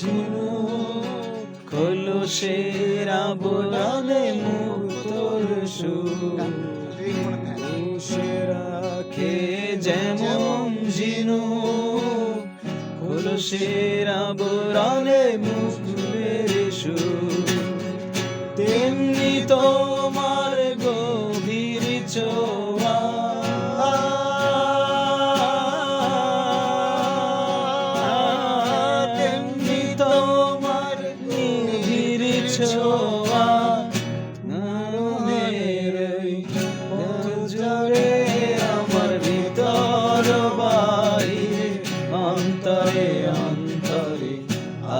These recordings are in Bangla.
ঝিনুক ঝিনুক খোলো সেরা। বোলালে মুক্তর রাখে যেমন ঝিনুক খোলো সেরা বোলালে মুখের সুর। তেমনি তোমার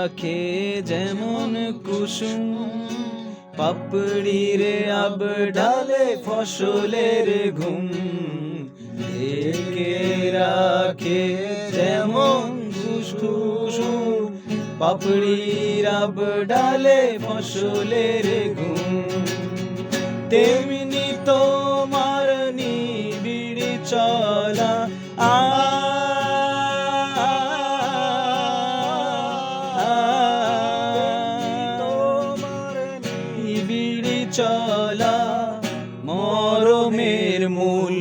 রাখে যেমন কুসুম। পাপড়ির আব ডালে ফসলের ঘুম। ঢেকে রাখে যেমন কুসুম পাপড়ির আব ডালে ফসলের ঘুম। তেমনি তোমার নিবিড় চলা আ চলা মরমের মূল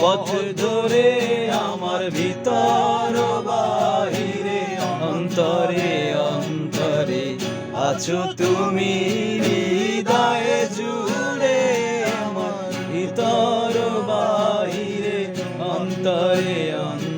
পথ ধরে আমার ভিতর বাহিরে, অন্তরে অন্তরে আছো তুমি হৃদয়ে জুড়ে আমার ভিতর বাহিরে, অন্তরে অন্তরে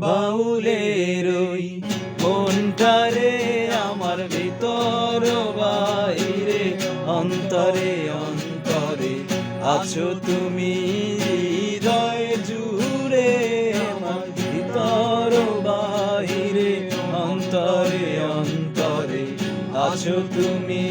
বাউলের ওই মনটারে আমার ভিতর বাইরে, অন্তরে অন্তরে আছো তুমি হৃদয় জুড়ে আমার ভিতর বাহিরে অন্তরে অন্তরে আছো তুমি